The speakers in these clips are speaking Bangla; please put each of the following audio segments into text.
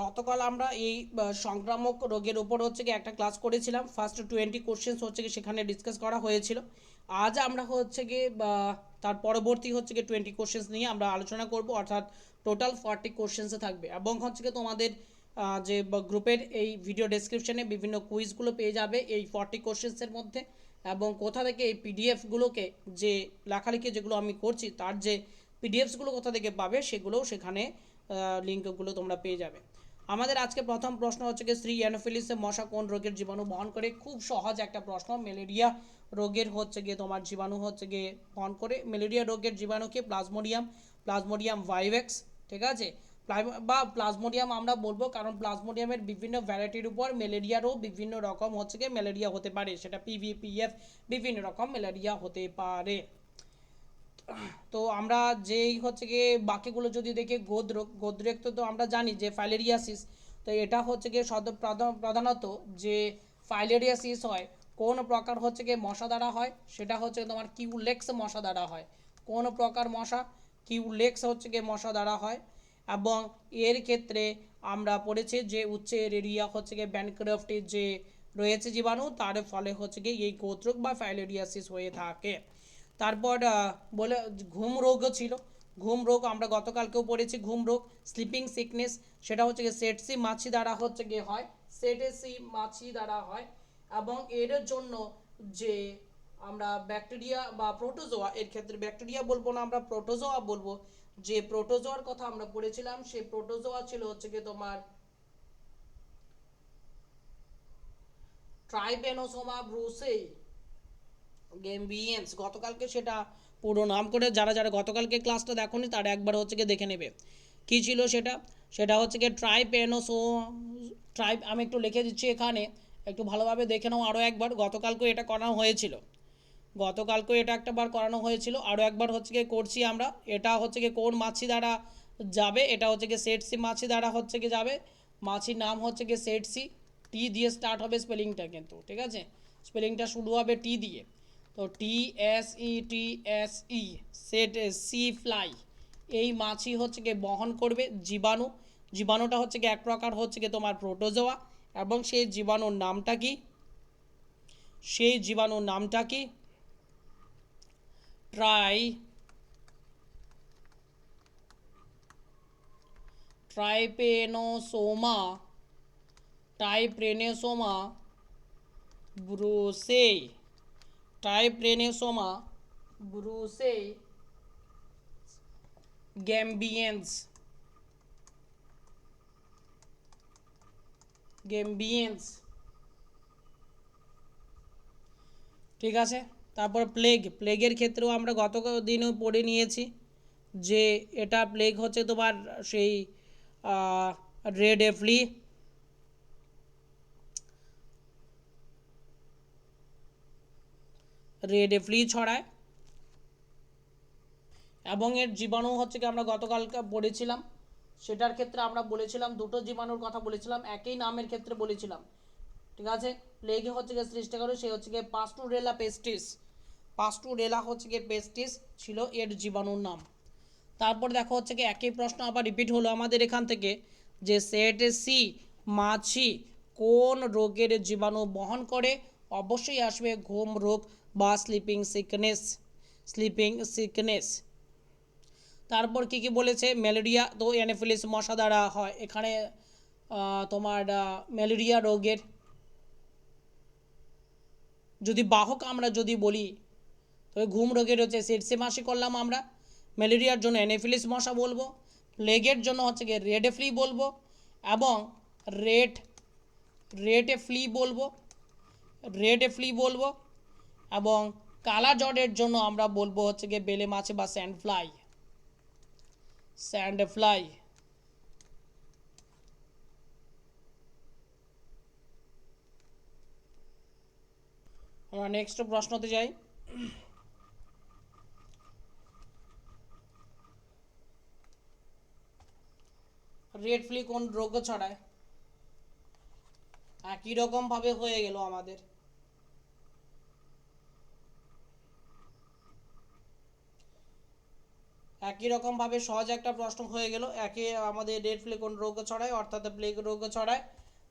গতকাল আমরা এই সংক্রামক রোগের উপর হচ্ছে কি একটা ক্লাস করেছিলাম। ফার্স্ট টোয়েন্টি কোশ্চেন্স হচ্ছে কি সেখানে ডিসকাস করা হয়েছিল। আজ আমরা হচ্ছে বা তার পরবর্তী হচ্ছে কি টোয়েন্টি কোশ্চেন্স নিয়ে আমরা আলোচনা করব। অর্থাৎ টোটাল ফর্টি কোশ্চেন্সে থাকবে। এবং হচ্ছে কি তোমাদের যে গ্রুপের এই ভিডিও ডেসক্রিপশনে বিভিন্ন কুইজগুলো পেয়ে যাবে এই ফর্টি কোশ্চেন্সের মধ্যে। এবং কোথা থেকে এই পিডিএফগুলোকে যে লেখালেখি যেগুলো আমি করছি, তার যে পিডিএফসগুলো কোথা থেকে পাবে সেগুলোও সেখানে লিঙ্কগুলো তোমরা পেয়ে যাবে। আমাদের আজকে প্রথম প্রশ্ন হচ্ছে কি শ্রী অ্যানোফিলিসে মশা কোন রোগের জীবাণু বহন করে? খুব সহজ একটা প্রশ্ন। ম্যালেরিয়া রোগের হচ্ছে গিয়ে তোমার জীবাণু হচ্ছে গিয়ে বহন করে। ম্যালেরিয়া রোগের জীবাণুকে প্লাজমোডিয়াম। প্লাজমোডিয়াম ভাইভেক্স, ঠিক আছে? বা প্লাজমোডিয়াম আমরা বলব কারণ প্লাজমোডিয়ামের বিভিন্ন ভ্যারাইটির উপর ম্যালেরিয়ারও বিভিন্ন রকম হচ্ছে গিয়ে ম্যালেরিয়া হতে পারে। সেটা পিভি পিএফ বিভিন্ন রকম ম্যালেরিয়া হতে পারে। তো আমরা যেই হচ্ছে গিয়ে বাকিগুলো যদি দেখি গোদ্রোগ গোদ্রেক তো আমরা জানি যে ফাইলেরিয়াসিস, তো এটা হচ্ছে গিয়ে সদ প্রধা- প্রধানত যে ফাইলেরিয়াসিস হয়, কোন প্রকার হচ্ছে গিয়ে মশা দ্বারা হয়, সেটা হচ্ছে তোমার কিউলেক্স মশা দ্বারা হয়। কোন প্রকার মশা? কিউলেক্স হচ্ছে গিয়ে মশা দ্বারা হয় এবং এর ক্ষেত্রে আমরা পড়েছি যে উচ্চের এরিয়া হচ্ছে গিয়ে ব্যানক্রাফটের যে রয়েছে জীবাণু, তার ফলে হচ্ছে গিয়ে এই গোত্রক বা ফাইলেরিয়াসিস হয়ে থাকে। তারপর বলে, ঘুম রোগও ছিল। ঘুম রোগ, আমরা গতকালকেও পড়েছি ঘুম রোগ স্লিপিং সিকনেস সেটা হচ্ছে গিয়ে সেটসি মাছি দ্বারা হচ্ছে গিয়ে হয় সেটেসি মাছি দ্বারা হয়, এবং এর জন্য যে আমরা ব্যাকটেরিয়া বা প্রোটোজোয়া এর ক্ষেত্রে ব্যাকটেরিয়া বলব না আমরা প্রোটোজোয়া বলব, যে প্রোটোজোয়ার কথা আমরা পড়েছিলাম, সেই প্রোটোজোয়া ছিল হচ্ছে গিয়ে তোমার ট্রাইপেনোসোমা ব্রুসেই গেমবিয়েন্স, গতকালকে সেটা পুরো নাম করে যারা যারা গতকালকে ক্লাসটা দেখোনি তারা একবার হচ্ছে গিয়ে দেখে নেবে। কি ছিল সেটা? সেটা হচ্ছে গিয়ে ট্রাইপেনোসো ট্রাইপ আমি একটু লিখে দিচ্ছি এখানে, একটু ভালোভাবে দেখে নাও আরও একবার গতকালকে এটা করানো হয়েছিল। গতকালকে এটা একটা বার করানো হয়েছিল আরও একবার হচ্ছে গিয়ে করছি আমরা, এটা হচ্ছে গিয়ে কোন মাছি দ্বারা যাবে, এটা হচ্ছে গিয়ে সেটসি মাছি দ্বারা হচ্ছে গিয়ে যাবে, মাছির নাম হচ্ছে গিয়ে সেটসি টি দিয়ে স্টার্ট হবে স্পেলিংটা কিন্তু, ঠিক আছে? স্পেলিংটা শুরু হবে টি দিয়ে। তো T S E T S E tsetse fly এই মাছি হচ্ছে গিয়ে বহন করবে জীবাণু। জীবাণুটা হচ্ছে গিয়ে এক প্রকার হচ্ছে গিয়ে তোমার প্রোটোজোয়া এবং সেই জীবাণুর নামটা কি? সেই জীবাণুর নামটা কি? ট্রাই ট্রাইপেনোসোমা টাইপ্রেনেসোমা ব্রুসে টাইপ্রেনেসোমা ব্রুসে গ্যাম্বিয়েন্স গ্যাম্বিয়েন্স ঠিক আছে? তারপর প্লেগ প্লেগের ক্ষেত্রেও আমরা গত দিনও পড়ে নিয়েছি যে এটা প্লেগ হচ্ছে তোমার সেই রেড এফলি রেড এফলি ছড়ায়। এবং এর জীবাণু হচ্ছে কি আমরা গতকালকে পড়েছিলাম সেটার ক্ষেত্রে আমরা বলেছিলাম, দুটো জীবাণুর কথা বলেছিলাম, একই নামের ক্ষেত্রে বলেছিলাম। ঠিক আছে? প্লেগে হচ্ছে গিয়ে সৃষ্টি করে সে হচ্ছে গিয়ে পাস্টুরেলা পেস্টিস পাস্টুরেলা হচ্ছে গিয়ে পেস্টিস ছিল এর জীবাণুর নাম। তারপর দেখো হচ্ছে কি একই প্রশ্ন আবার রিপিট হলো আমাদের এখান থেকে, যে সেট সি মাছি কোন রোগের জীবাণু বহন করে? অবশ্যই আসবে ঘুম রোগ বা স্লিপিং সিকনেস স্লিপিং সিকনেস তারপর কি কি বলেছে? ম্যালেরিয়া তো অ্যানোফিলিস মশা দ্বারা হয়। এখানে তোমার ম্যালেরিয়া রোগের যদি বাহক আমরা যদি বলি, তবে ঘুম রোগের হচ্ছে সেটসে মাসি করলাম আমরা। ম্যালেরিয়ার জন্য অ্যানোফিলিস মশা বলব। প্লেগের জন্য হচ্ছে গিয়ে রেড ফ্লি বলব। এবং রেড রেড ফ্লি বলব। রেড ফ্লি বলব। এবং কালা জ্বরের জন্য আমরা বলব হচ্ছে গিয়ে বেলে মাছে বা স্যান্ড ফ্লাই স্যান্ড ফ্লাই আমরা নেক্সট প্রশ্নতে যাই। রেড ফ্লি কোন রোগ ছড়ায়? একই রকম ভাবে হয়ে গেল আমাদের? একই রকমভাবে সহজ একটা প্রশ্ন হয়ে গেল। একে আমাদের রেড ফ্লে কোন রোগ ছড়ায়, অর্থাৎ প্লেগ রোগ ছড়ায়।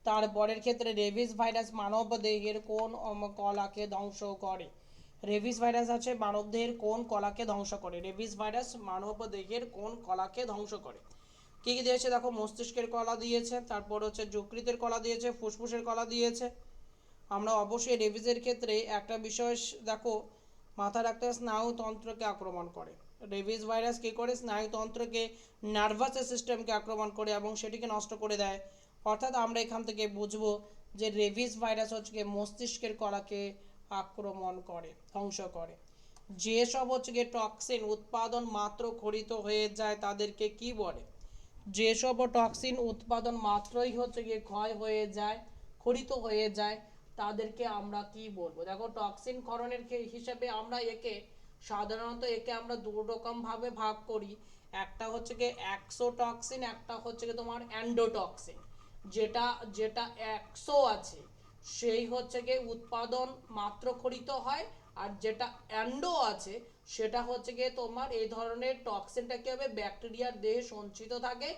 তারপরের ক্ষেত্রে রেবিস ভাইরাস মানব দেহের কোন কলাকে ধ্বংস করে। রেবিস ভাইরাস আছে মানব দেহের কোন কলাকে ধ্বংস করে। রেবিস ভাইরাস মানব দেহের কোন কলাকে ধ্বংস করে। কী কী দিয়েছে? দেখো, মস্তিষ্কের কলা দিয়েছে, তারপর হচ্ছে যকৃতের কলা দিয়েছে, ফুসফুসের কলা দিয়েছে। আমরা অবশ্যই রেবিসের ক্ষেত্রে একটা বিষয় দেখো মাথায় রাখতে স্নায়ুতন্ত্রকে আক্রমণ করে। রেবিস ভাইরাস কী করে স্নায়ুতন্ত্রকে নার্ভাস সিস্টেমকে আক্রমণ করে এবং সেটিকে নষ্ট করে দেয়। অর্থাৎ আমরা এখান থেকে বুঝব যে রেবিস ভাইরাস হচ্ছে মস্তিষ্কের কলাকে আক্রমণ করে, ধ্বংস করে। যেসব হচ্ছে গিয়ে টক্সিন উৎপাদন মাত্র খরিত হয়ে যায় তাদেরকে কি বলে? যেসব টক্সিন উৎপাদন মাত্রই হচ্ছে গিয়ে ক্ষয় হয়ে যায়, খরিত হয়ে যায়, তাদেরকে আমরা কি বলব? দেখো টক্সিন ক্ষরণের খে- হিসেবে আমরা একে সাধারণত একে আমরা দু রকম ভাবে ভাগ করি। একটা হচ্ছে গিয়ে অ্যাক্সোটক্সিন একটা হচ্ছে গিয়ে তোমার অ্যান্ডোটক্সিন যেটা যেটা একশো আছে, সেই হচ্ছে গিয়ে উৎপাদন মাত্র খরিত হয়, আর যেটা অ্যান্ডো আছে, সেটা হচ্ছে গিয়ে তোমার এই ধরনের টক্সিনটা কি হবে? ব্যাকটেরিয়ার দেহে সঞ্চিত থাকে।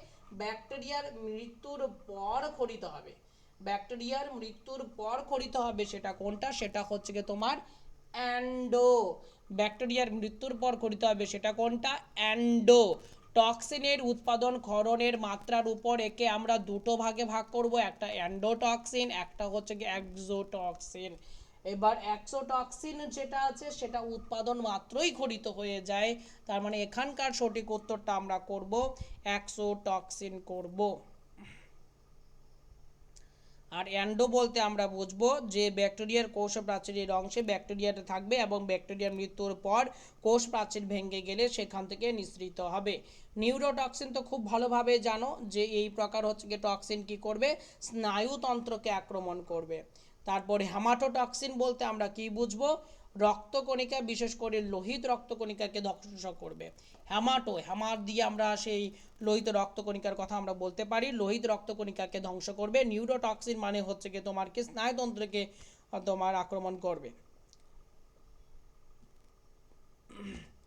ব্যাকটেরিয়ার মৃত্যুর পর খরিত হবে। ব্যাকটেরিয়ার মৃত্যুর পর খরিত হবে সেটা কোনটা? সেটা হচ্ছে গিয়ে তোমার অ্যান্ডো ব্যাকটেরিয়ার মৃত্যুর পর খরিত হবে। সেটা কোনটা? অ্যান্ডো। টক্সিনের উৎপাদন ক্ষরণের মাত্রার উপর একে আমরা দুটো ভাগে ভাগ করব। একটা অ্যান্ডোটক্সিন, একটা হচ্ছে কি এক্সোটক্সিন। এবার এক্সোটক্সিন যেটা আছে, সেটা উৎপাদন মাত্রই খরিত হয়ে যায়। তার মানে এখানকার সঠিক উত্তরটা আমরা করব, এক্সোটক্সিন করব। আর অ্যান্ডো বলতে আমরা বুঝব যে ব্যাকটেরিয়ার কোষ প্রাচীরের অংশে ব্যাকটেরিয়াটা থাকবে এবং ব্যাকটেরিয়ার মৃত্যুর পর কোষ প্রাচীর ভেঙে গেলে সেখান থেকে নিঃসৃত হবে। নিউরোটক্সিন তো খুব ভালোভাবে জানো যে এই প্রকার হচ্ছে গিয়ে টক্সিন কী করবে? স্নায়ুতন্ত্রকে আক্রমণ করবে। তারপরে হ্যামাটোটক্সিন বলতে আমরা কি বুঝব? রক্তকণিকা, বিশেষ করে লোহিত রক্তকণিকাকে ধ্বংস করবে। হ্যামাটো হ্যামার দিয়ে আমরা সেই লোহিত রক্তকণিকার কথা আমরা বলতে পারি। লোহিত রক্তকণিকাকে ধ্বংস করবে। নিউরোটক্সিন মানে হচ্ছে কি তোমার কি স্নায়ুতন্ত্রকে তোমার আক্রমণ করবে।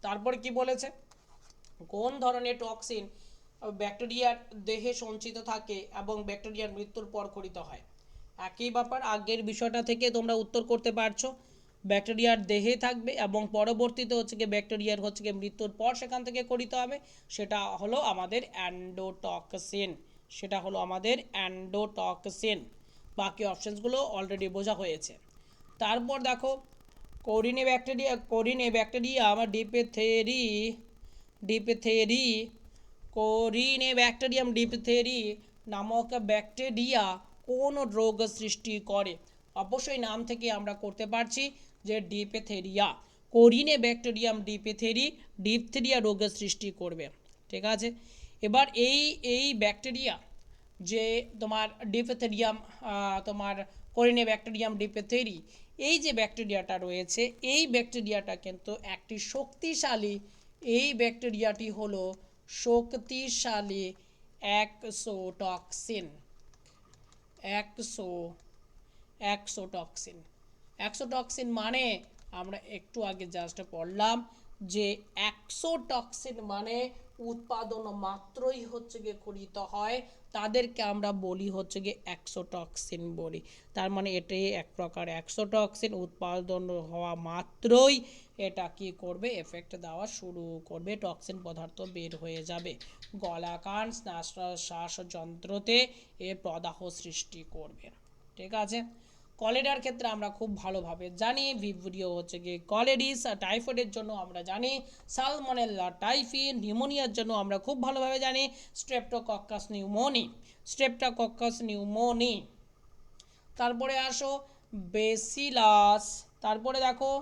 তারপর কি বলেছে? কোন ধরনের টক্সিন ব্যাকটেরিয়ার দেহে সঞ্চিত থাকে এবং ব্যাকটেরিয়ার মৃত্যুর পর খরিত হয়? একই ব্যাপার। আগের বিষয়টা থেকে তোমরা উত্তর করতে পারছ। ব্যাকটেরিয়ার দেহে থাকবে এবং পরবর্তীতে হচ্ছে গিয়ে ব্যাকটেরিয়ার হচ্ছে গিয়ে মৃত্যুর পর সেখান থেকে করিতে হবে। সেটা হলো আমাদের অ্যান্ডোটক্সিন। সেটা হলো আমাদের অ্যান্ডোটক্সিন। বাকি অপশনসগুলো অলরেডি বোঝা হয়েছে। তারপর দেখো, কোরিনে ব্যাকটেরিয়া কোরিনে ব্যাকটেরিয়া, আমার ডিপেথেরি ডিপেথেরি, কোরিনে ব্যাকটেরিয়াম ডিপেথেরি নামক ব্যাকটেরিয়া কোন রোগ সৃষ্টি করে? অবশ্যই নাম থেকে আমরা করতে পারছি। যে ডিপেথেরিয়া, কোরিনে ব্যাকটেরিয়াম ডিপেথেরি, ডিপথেরিয়া রোগের সৃষ্টি করবে। ঠিক আছে? এবার এই এই ব্যাকটেরিয়া যে তোমার ডিপেথেরিয়াম তোমার কোরিনে ব্যাকটেরিয়াম ডিপেথেরি, এই যে ব্যাকটেরিয়াটা রয়েছে, এই ব্যাকটেরিয়াটা কিন্তু একটি শক্তিশালী, এই ব্যাকটেরিয়াটি হলো শক্তিশালী একসোটক্সিন। একশো একসোটক্সিন। একসোটক্সিন মানে আমরা একটু আগে জাস্ট পড়লাম যে একসোটক্সিন মানে উৎপাদন মাত্রই হচ্ছে গিয়ে খরিত হয়। তাদেরকে আমরা বলি হচ্ছে গিয়ে একসোটক্সিন বলি। তার মানে এটাই এক প্রকার একসোটক্সিন উৎপাদন হওয়া মাত্রই এটা কি করবে? এফেক্ট দেওয়া শুরু করবে। টক্সিন পদার্থ বের হয়ে যাবে। গলা, কান শ্বাসযন্ত্রতে এর প্রদাহ সৃষ্টি করবে। ঠিক আছে? কলেরার ক্ষেত্রে আমরা খুব ভালোভাবে জানি ভিভরিও হচ্ছে গিয়ে কলেরিস টাইফয়েডের জন্য আমরা জানি সালমনেল্লা টাইফি নিউমোনিয়ার জন্য আমরা খুব ভালোভাবে জানি, স্ট্রেপ্টোকক্কাস নিউমোনি স্ট্রেপ্টোকক্কাস নিউমোনি। তারপরে আসো, বেসিলাস, তারপরে দেখো,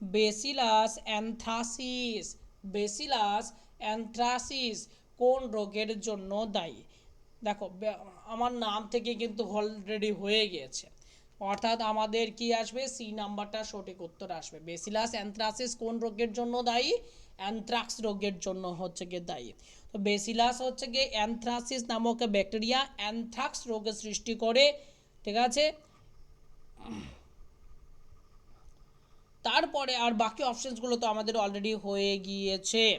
বেসিলাস, অ্যানথ্রাসিস বেসিলাস, অ্যানথ্রাসিস কোন রোগের জন্য দায়ী? দেখো আমার নাম থেকে কিন্তু অলরেডি হয়ে গিয়েছে। অর্থাৎ আমাদের কি আসবে? সি নাম্বারটা সঠিক উত্তর আসবে। বেসিলাস অ্যান্থ্রাসিস কোন রোগের জন্য দায়ী? অ্যানথ্রাক্স রোগের জন্য হচ্ছে গিয়ে দায়ী। তো বেসিলাস হচ্ছে গিয়ে অ্যানথ্রাসিস নামক ব্যাকটেরিয়া অ্যানথ্রাক্স রোগের সৃষ্টি করে, ঠিক আছে? তারপরে আর বাকি অপশনসগুলো তো আমাদের অলরেডি হয়ে গিয়েছে।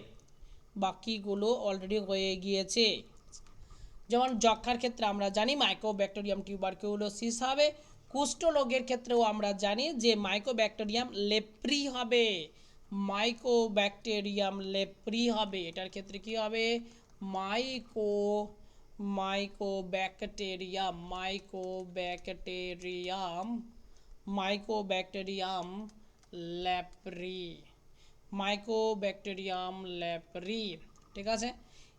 বাকিগুলো অলরেডি হয়ে গিয়েছে। যেমন যক্ষার ক্ষেত্রে আমরা জানি মাইক্রো মাইক্রোব্যাকটেরিয়াম টিউবারকিউলোসিস হবে। কুষ্ঠরোগের ক্ষেত্রেও আমরা জানি যে মাইক্রোব্যাকটেরিয়াম লেপ্রি হবে। মাইক্রোব্যাকটেরিয়াম লেপ্রি হবে। এটার ক্ষেত্রে কি হবে? Myco mycobacterium mycobacterium mycobacterium leprae mycobacterium leprae ঠিক আছে?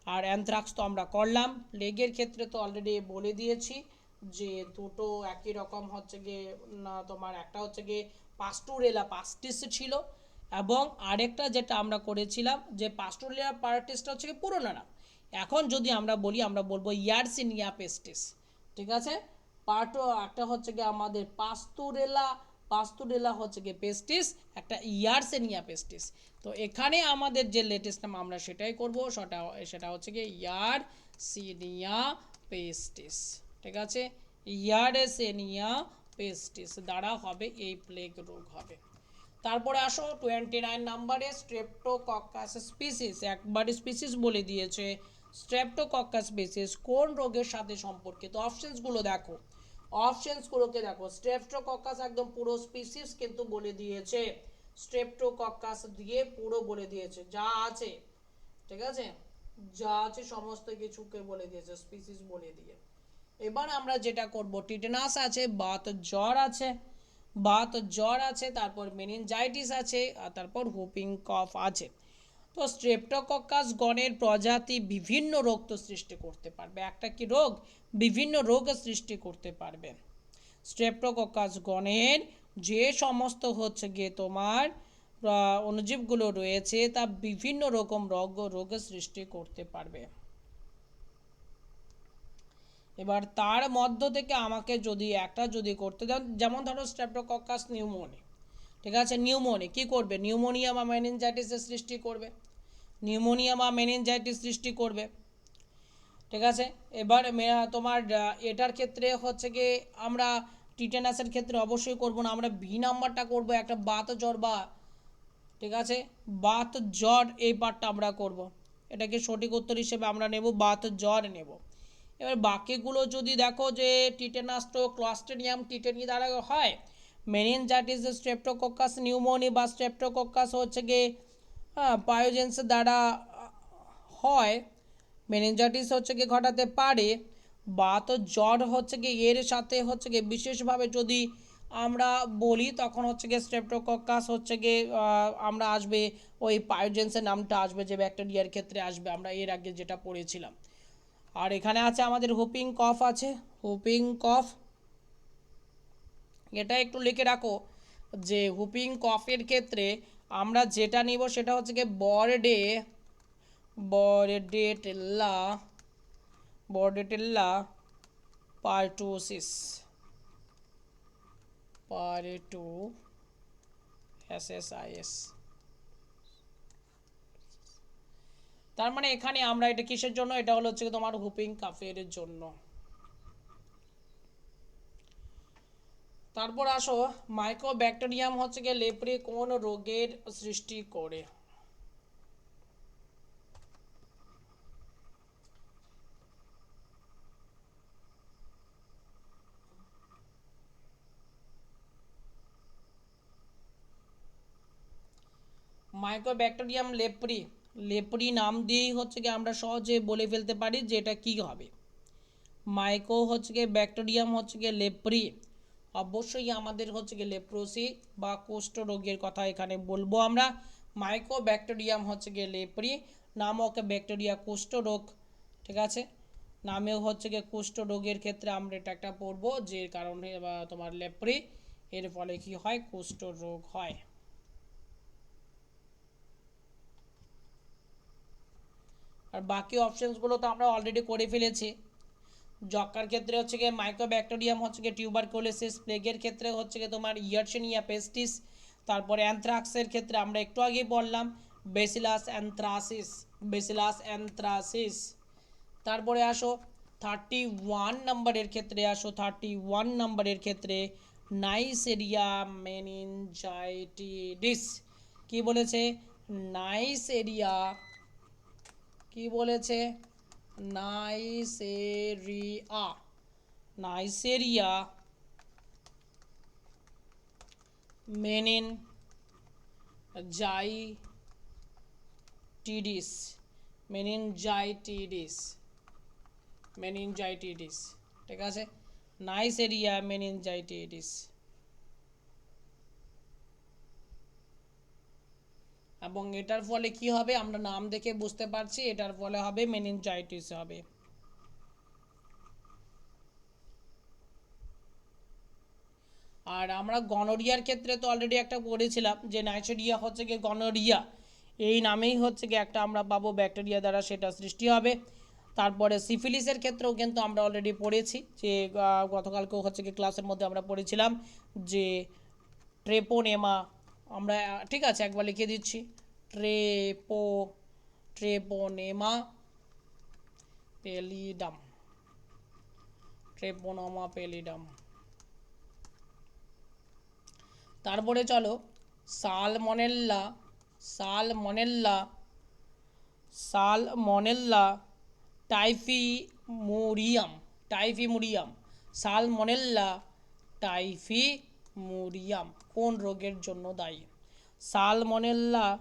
আর অ্যানথ্রাক্স তো আমরা করলাম। লেগের ক্ষেত্রে তো অলরেডি বলে দিয়েছি। যে দুটো একই রকম হচ্ছে গিয়ে, না, তোমার একটা হচ্ছে গিয়ে পাস্টুরেলা পাস্টিস ছিল এবং আরেকটা যেটা আমরা করেছিলাম যে পাস্টুরেলা পার্টিসটা হচ্ছে গিয়ে পুরোনো নাম এখন যদি আমরা বলি, আমরা বলব ইয়ারসিনিয়া পেস্টিস, ঠিক আছে? পার্টো একটা হচ্ছে গিয়ে আমাদের পাস্তুরেলা পাস্তুরেলা হচ্ছে গিয়ে পেস্টিস, একটা ইয়ারসেনিয়া পেস্টিস। তো এখানে আমাদের যে লেটেস্ট নাম আমরা সেটাই করব, সেটা সেটা হচ্ছে গিয়ে ইয়ারসিনিয়া পেস্টিস। ঠিক আছে? ইয়ারসেনিয়া পেস্টিস, দ্বারা হবে এই প্লেগ রোগ হবে। তারপরে আসো টোয়েন্টি নাইন নাম্বারে স্ট্রেপ্টোকক্কাস স্পিসিস একবার স্পিসিস বলে দিয়েছে। স্ট্রেপ্টোকক্কাস স্পিসিস কোন রোগের সাথে সম্পর্কিত? অপশনসগুলো দেখো। অপশনসগুলোকে দেখো। স্ট্রেপ্টোকক্কাস একদম পুরো স্পিসিস কিন্তু বলে দিয়েছে। স্ট্রেপ্টোকক্কাস দিয়ে পুরো বলে দিয়েছে। যা আছে, ঠিক আছে? যা আছে, সমস্ত কিছুকে বলে দিয়েছে স্পিসিস বলে দিয়ে। এবার আমরা যেটা করব, টিটেনাস আছে, বাত জ্বর আছে, বাত জ্বর আছে, তারপর মেনিনজাইটিস আছে, আর তারপর হুপিং কফ আছে। তো স্ট্রেপ্টোকক্কাস গণের প্রজাতি বিভিন্ন রোগ তো সৃষ্টি করতে পারবে। একটা কি রোগ? বিভিন্ন রোগ সৃষ্টি করতে পারবে। স্ট্রেপ্টোকক্কাস গণের যে সমস্ত হচ্ছে গিয়ে তোমার অণুজীবগুলো রয়েছে, তা বিভিন্ন রকম রোগ রোগ সৃষ্টি করতে পারবে। এবার তার মধ্য থেকে আমাকে যদি একটা যদি করতে দেন, যেমন ধরো স্ট্রেপ্টোকক্কাস নিউমোনি ঠিক আছে? নিউমোনি কি করবে? নিউমোনিয়া বা মেনিনজাইটিসের সৃষ্টি করবে। নিউমোনিয়া বা মেনিনজাইটিস সৃষ্টি করবে। ঠিক আছে? এবার তোমার এটার ক্ষেত্রে হচ্ছে কি, আমরা টিটেনাসের ক্ষেত্রে অবশ্যই করব না। আমরা বি নাম্বারটা করব, একটা বাত জ্বর বা, ঠিক আছে? বাত জ্বর এই পার্টটা আমরা করব। এটাকে সঠিক উত্তর হিসেবে আমরা নেব, বাত জ্বর নেব। এবার বাকিগুলো যদি দেখো যে টিটেনাস তো ক্লস্টেরিয়াম টিটেনি দ্বারা হয় মেনিনজাইটিস স্ট্রেপ্টোকক্কাস নিউমোনি বা স্ট্রেপ্টোকক্কাস হচ্ছে গিয়ে পায়োজেন্স দ্বারা হয় মেনিনজাইটিস হচ্ছে গিয়ে ঘটাতে পারে, বা তো জ্বর হচ্ছে গিয়ে এর সাথে হচ্ছে গিয়ে বিশেষভাবে যদি আমরা বলি, তখন হচ্ছে গিয়ে স্ট্রেপ্টোকক্কাস হচ্ছে গিয়ে আমরা আসবে, ওই পায়োজেন্সের নামটা আসবে যে ব্যাকটেরিয়ার ক্ষেত্রে আসবে, আমরা এর আগে যেটা পড়েছিলাম। আর এখানে আছে আমাদের হুপিং কফ আছে, হুপিং কফ। এটা একটু লিখে রাখো যে হুপিং কফের ক্ষেত্রে আমরা যেটা নিব সেটা হচ্ছে গিয়ে বরডে বরডেটেল্লা বরডেটেল্লা পার্টোসিস পারেটো এস এস আই এস। তার মানে এখানে আমরা এটা কিসের জন্য? এটা হলো হচ্ছে তোমার হুপিং কাফের জন্য। তারপর আসো মাইক্রোব্যাকটেরিয়াম হচ্ছে গিয়ে লেপ্রে কোন রোগের সৃষ্টি করে। মাইক্রোব্যাকটেরিয়াম লেপ্রি লেপ্রি নাম দিয়েই হচ্ছে কি আমরা সহজে বলে ফেলতে পারি যে এটা কী হবে। মাইক্রো হচ্ছে গিয়ে ব্যাকটেরিয়াম হচ্ছে গিয়ে লেপ্রি অবশ্যই আমাদের হচ্ছে গিয়ে লেপ্রোসি বা কোষ্ঠ রোগের কথা এখানে বলব আমরা। মাইক্রো ব্যাকটেরিয়াম হচ্ছে গিয়ে লেপ্রি নামক ব্যাকটেরিয়া কুষ্ঠ রোগ ঠিক আছে? নামেও হচ্ছে গিয়ে কুষ্ঠ রোগের ক্ষেত্রে আমরা এটা একটা পড়ব, যে কারণে তোমার লেপ্রি এর ফলে কি হয়? কুষ্ঠ রোগ হয়। আর বাকি অপশনসগুলো তো আমরা অলরেডি করে ফেলেছি। যক্কার ক্ষেত্রে হচ্ছে গিয়ে মাইক্রোব্যাকটেরিয়াম হচ্ছে গিয়ে টিউবারকুলোসিস প্লেগের ক্ষেত্রে হচ্ছে গিয়ে তোমার ইয়ারসেনিয়া পেস্টিস তারপরে অ্যানথ্রাক্সের ক্ষেত্রে আমরা একটু আগেই বললাম বেসিলাস অ্যানথ্রাসিস বেসিলাস অ্যানথ্রাসিস তারপরে আসো থার্টি ওয়ান নাম্বারের ক্ষেত্রে আসো থার্টি ওয়ান নাম্বারের ক্ষেত্রে নাইসেরিয়া মেনিনজাইটিডিস কি বলেছে? নাইসেরিয়া কি বলেছে? নাইসেরিয়া। নাইসেরিয়া মেনিন জাইটিডিস মেনিনজাইটিডিস মেনিনজাইটিডিস ঠিক আছে? নাইসেরিয়া মেনিনজাইটিডিস এবং এটার ফলে কি হবে? আমরা নাম দেখে বুঝতে পারছি, এটার ফলে হবে মেনিনজাইটিস হবে। আর আমরা গনোরিয়ার ক্ষেত্রে তো অলরেডি একটা পড়েছিলাম যে নাইসেরিয়া হচ্ছে গিয়ে গনোরিয়া এই নামেই হচ্ছে গিয়ে একটা আমরা পাবো ব্যাকটেরিয়া দ্বারা সেটা সৃষ্টি হবে। তারপরে সিফিলিসের ক্ষেত্রেও কিন্তু আমরা অলরেডি পড়েছি যে গতকালকেও হচ্ছে গিয়ে ক্লাসের মধ্যে আমরা পড়েছিলাম যে ট্রেপোনেমা আমরা, ঠিক আছে, একবার লিখে দিচ্ছি। Trepo, treponema pallidum. Treponema pallidum. তারপরে চলো, সালমনেল্লা সালমনেল্লা সালমনেল্লা টাইফিমুরিয়াম টাইফিমুরিয়াম, সালমনেল্লা টাইফিমুরিয়াম কোন রোগের জন্য দায়ী? সালমনেল্লা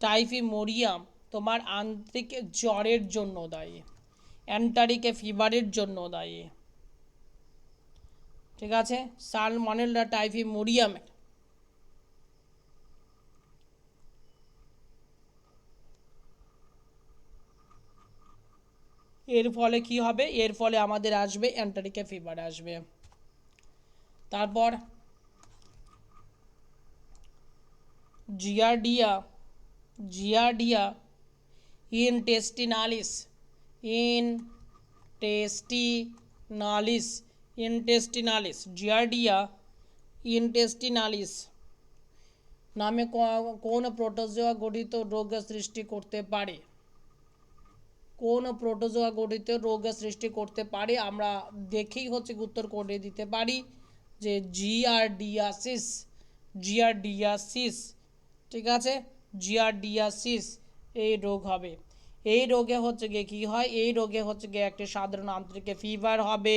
টাইফিমোরিয়াম তোমার আন্তরিক জ্বরের জন্য দায়ী। অ্যান্টারিকে ফিভারের জন্য দায়ী। ঠিক আছে? সালমনেল্লা, টাইফি টাইফিমোরিয়াম এর ফলে কি হবে? এর ফলে আমাদের আসবে অ্যান্টারিকে ফিভার আসবে। তারপর giardia giardia, intestinalis intestinalis intestinalis, giardia, intestinalis নামে কোন প্রোটোজোয়া গঠিত রোগ সৃষ্টি করতে পারে? কোন প্রোটোজোয়া গঠিত রোগ সৃষ্টি করতে পারে? আমরা দেখেই হচ্ছে উত্তর করে দিতে পারি। যে জিআরডিয়াসিস জিআরডিয়াসিস, ঠিক আছে? জিআরডিয়াসিস, এই রোগ হবে। এই রোগে হচ্ছে গিয়ে কী হয়? এই রোগে হচ্ছে গিয়ে একটি সাধারণ আন্তরিক ফিভার হবে,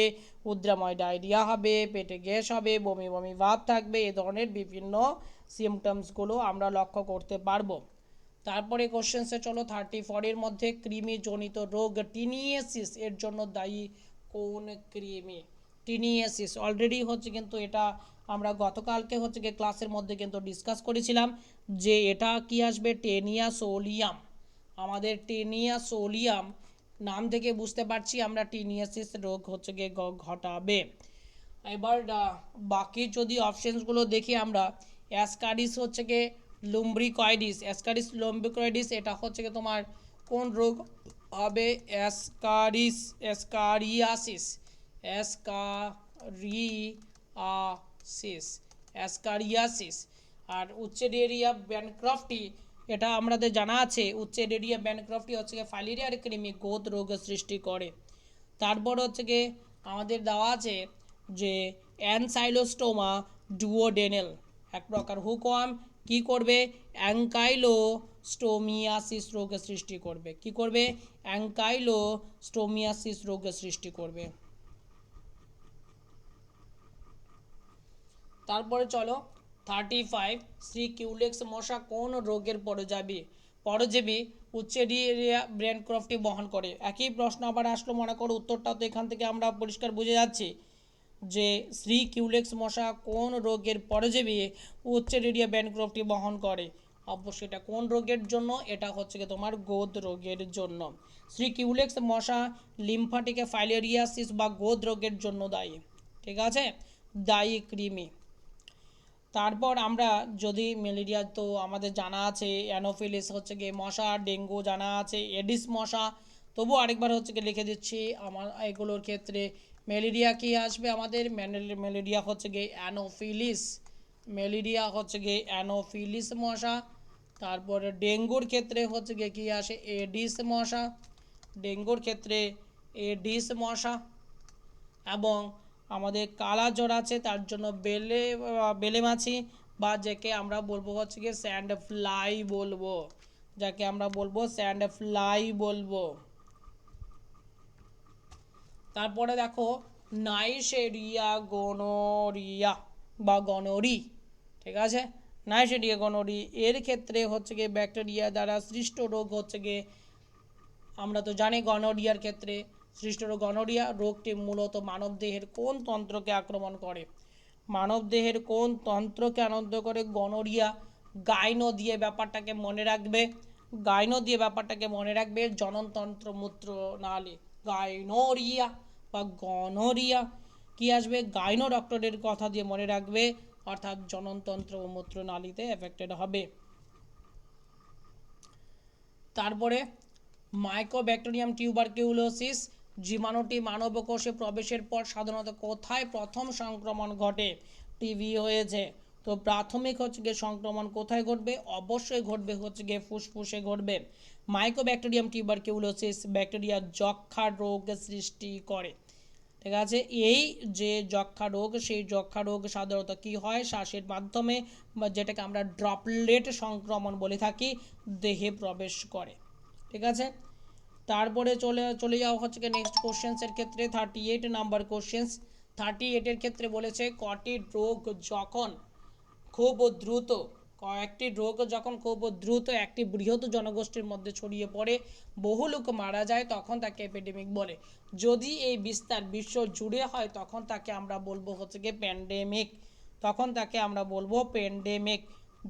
উদ্রাময় ডায়রিয়া হবে, পেটে গ্যাস হবে, বমি বমি ভাব থাকবে, এ ধরনের বিভিন্ন সিমটমসগুলো আমরা লক্ষ্য করতে পারব। তারপরে কোশ্চেন্সে চলো থার্টি ফোরের মধ্যে কৃমি জনিত রোগ টিনিয়েসিস এর জন্য দায়ী কোন কৃমি টিনিয়েসিস অলরেডি হচ্ছে কিন্তু এটা আমরা গতকালকে হচ্ছে গিয়ে ক্লাসের মধ্যে কিন্তু ডিসকাস করেছিলাম যে এটা কি আসবে টেনিয়া সোলিয়াম আমাদের টেনিয়া সোলিয়াম নাম থেকে বুঝতে পারছি আমরা টিনিয়াসিস রোগ হচ্ছে গিয়ে ঘটাবে। এবার বাকি যদি অপশানসগুলো দেখি আমরা অ্যাসকারিস হচ্ছে গিয়ে লুম্ব্রিকয়েডিস অ্যাসকারিস লুম্ব্রিকয়েডিস এটা হচ্ছে গিয়ে তোমার কোন রোগ হবে? অ্যাসকারিস অ্যাসকারিয়াসিস অ্যাসকারিয়াসিস অ্যাসকারিয়াসিস আর উচ্চেডেরিয়া ব্যানক্রফটি, এটা আমাদের জানা আছে, উচ্চেডেরিয়া ব্যানক্রফটি হচ্ছে গিয়ে ফাইলেরিয়ার কৃমি গোদ রোগ সৃষ্টি করে। তারপর হচ্ছে গিয়ে আমাদের দেওয়া আছে যে অ্যানসাইলোস্টোমা ডুওডেনেল এক প্রকার হুকওয়াম কি করবে? অ্যাঙ্কাইলোস্টোমিয়াসিস রোগের সৃষ্টি করবে। কি করবে? অ্যাঙ্কাইলোস্টোমিয়াসিস রোগের সৃষ্টি করবে। তারপরে চলো থার্টি ফাইভ শ্রী কিউলেক্স মশা কোন রোগের পরজাবি? পরজীবী উচ্চেরিয়া ব্রেন ক্রফটি বহন করে। একই প্রশ্ন আবার আসলো, মনে করো উত্তরটা তো এখান থেকে আমরা পরিষ্কার বুঝে যাচ্ছি, যে শ্রী কিউলেক্স মশা কোন রোগের পরজীবী উচ্চেরিয়া ব্রেন ক্রফটি বহন করে? অবশ্যই এটা কোন রোগের জন্য? এটা হচ্ছে কি তোমার গোদ রোগের জন্য। শ্রী কিউলেক্স মশা লিম্ফাটিকে ফাইলেরিয়াসিস বা গোদ রোগের জন্য দায়ী। ঠিক আছে? দায়ী কৃমি। তারপর আমরা যদি ম্যালেরিয়া, তো আমাদের জানা আছে, অ্যানোফিলিস হচ্ছে গিয়ে মশা, ডেঙ্গু জানা আছে, এডিস মশা। তবু আরেকবার হচ্ছে গিয়ে লিখে দিচ্ছি আমার এগুলোর ক্ষেত্রে ম্যালেরিয়া কি আসবে আমাদের? ম্যালেরিয়া হচ্ছে গিয়ে অ্যানোফিলিস। ম্যালেরিয়া হচ্ছে গিয়ে অ্যানোফিলিস মশা। তারপরে ডেঙ্গুর ক্ষেত্রে হচ্ছে গিয়ে কী আসে? এডিস মশা। ডেঙ্গুর ক্ষেত্রে এডিস মশা। এবং আমাদের কালা জ্বর আছে, তার জন্য বেলে বেলে মাছি বা যাকে আমরা বলব হচ্ছে গিয়ে স্যান্ড ফ্লাই বলব। যাকে আমরা বলব স্যান্ড ফ্লাই বলব। তারপরে দেখো নাইসেরিয়া গনোরিয়া বা গনোরি ঠিক আছে? নাইসেরিয়া গনোরি এর ক্ষেত্রে হচ্ছে গিয়ে ব্যাকটেরিয়া দ্বারা সৃষ্ট রোগ হচ্ছে গিয়ে, আমরা তো জানি গনোরিয়ার ক্ষেত্রে সৃষ্ট রোগ গনোরিয়া রোগটি মূলত মানবদেহের কোন তন্ত্রকে আক্রমণ করে? মানবদেহের কোন তন্ত্রকে আনন্দ করে? গনোরিয়া গাইনো দিয়ে ব্যাপারটাকে মনে রাখবে। গাইনো দিয়ে ব্যাপারটাকে মনে রাখবে জননতন্ত্র মূত্র নালী গাইনোরিয়া বা গনোরিয়া কি আসবে? গাইনো ডক্টরের কথা দিয়ে মনে রাখবে, অর্থাৎ জননতন্ত্র ও মূত্রনালীতে এফেক্টেড হবে। তারপরে মাইকোব্যাকটেরিয়াম টিউবারকিউলোসিস জীবাণুটি মানব কোষে প্রবেশের পর সাধারণত কোথায় প্রথম সংক্রমণ ঘটে? টিভি হয়েছে। তো প্রাথমিক হচ্ছে গিয়ে সংক্রমণ কোথায় ঘটবে? অবশ্যই ঘটবে হচ্ছে গিয়ে ফুসফুসে ঘটবে। মাইকোব্যাকটেরিয়াম টিউবারকিউলোসিস ব্যাকটেরিয়া যক্ষা রোগ সৃষ্টি করে। ঠিক আছে? এই যে যক্ষা রোগ, সেই যক্ষা রোগ সাধারণত কি হয়? শ্বাসের মাধ্যমে বা যেটাকে আমরা ড্রপলেট সংক্রমণ বলে থাকি, দেহে প্রবেশ করে। ঠিক আছে? তারপরে চলে চলে যাওয়া হচ্ছে কি নেক্সট কোশ্চেন্সের ক্ষেত্রে thirty eight number questions thirty এইটের ক্ষেত্রে বলেছে, কটি রোগ যখন খুব দ্রুত, কয়েকটি রোগ যখন খুব দ্রুত একটি বৃহৎ জনগোষ্ঠীর মধ্যে ছড়িয়ে পড়ে, বহু লোক মারা যায়, তখন তাকে এপিডেমিক বলে। যদি এই বিস্তার বিশ্ব জুড়ে হয়, তখন তাকে আমরা বলব হচ্ছে গিয়ে প্যান্ডেমিক তখন তাকে আমরা বলব প্যান্ডেমিক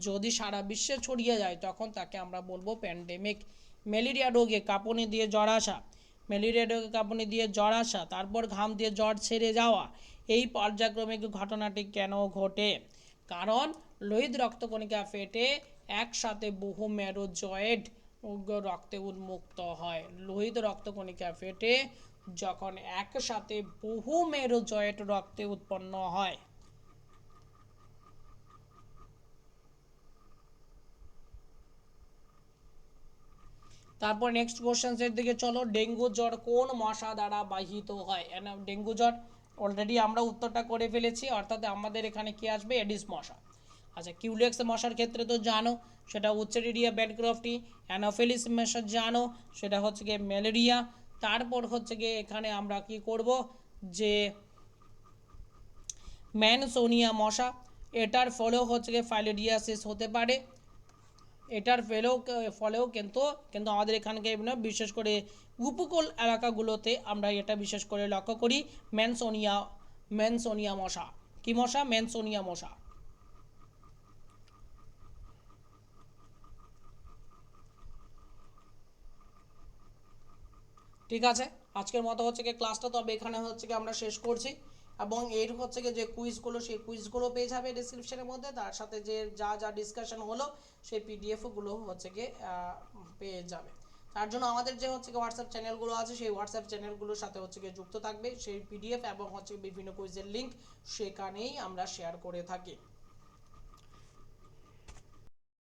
যদি সারা বিশ্বে ছড়িয়ে যায়, তখন তাকে আমরা বলব প্যান্ডেমিক ম্যালেরিয়া রোগে কাঁপুনি দিয়ে জ্বর আসা, ম্যালেরিয়া রোগে কাঁপুনি দিয়ে জ্বর আসা, তারপর ঘাম দিয়ে জ্বর ছেড়ে যাওয়া, এই পর্যায়ক্রমিক ঘটনাটি কেন ঘটে? কারণ লোহিত রক্তকণিকা ফেটে একসাথে বহু মেরোজয়েড রক্তে উন্মুক্ত হয়। লোহিত রক্তকণিকা ফেটে যখন একসাথে বহু মেরোজয়েড রক্তে উৎপন্ন হয়। তারপর নেক্সট কোশ্চেন্সের দিকে চলো। ডেঙ্গু জ্বর কোন মশা দ্বারা বাহিত হয়? ডেঙ্গু জ্বর অলরেডি আমরা উত্তরটা করে ফেলেছি, অর্থাৎ আমাদের এখানে কি আসবে? এডিস মশা। আচ্ছা কিউলেক্স মশার ক্ষেত্রে তো জানো, সেটা উচ্চেরিডিয়া ব্যাডক্রফটি অ্যানোফেলিস মশা জানো, সেটা হচ্ছে গিয়ে ম্যালেরিয়া তারপর হচ্ছে গিয়ে এখানে আমরা কি করব? যে ম্যানসোনিয়া মশা, এটার ফলেও হচ্ছে গিয়ে ফাইলেরিয়াসিস হতে পারে। এটার ফলেও ফলেও কিন্তু কিন্তু আমাদের এখানকে বিশেষ করে উপকূল এলাকাগুলোতে আমরা এটা বিশেষ করে লক্ষ্য করি। ম্যানসোনিয়া ম্যানসোনিয়া মশা। কি মশা? ম্যানসোনিয়া মশা। ঠিক আছে? আজকের মতো হচ্ছে কি ক্লাসটা তবে এখানে হচ্ছে কি আমরা শেষ করছি। এবং এর হচ্ছে যে কুইজগুলো, সেই কুইজগুলো পেয়ে যাবে ডিসক্রিপশনের মধ্যে। তার সাথে যে যা যা ডিসকাশন হলো, সেই পিডিএফগুলো হচ্ছে গিয়ে পেয়ে যাবে। তার জন্য আমাদের যে হচ্ছে কি হোয়াটসঅ্যাপ চ্যানেলগুলো আছে, সেই হোয়াটসঅ্যাপ চ্যানেলগুলোর সাথে হচ্ছে গিয়ে যুক্ত থাকবে। সেই পিডিএফ এবং হচ্ছে বিভিন্ন কুইজের লিঙ্ক সেখানেই আমরা শেয়ার করে থাকি।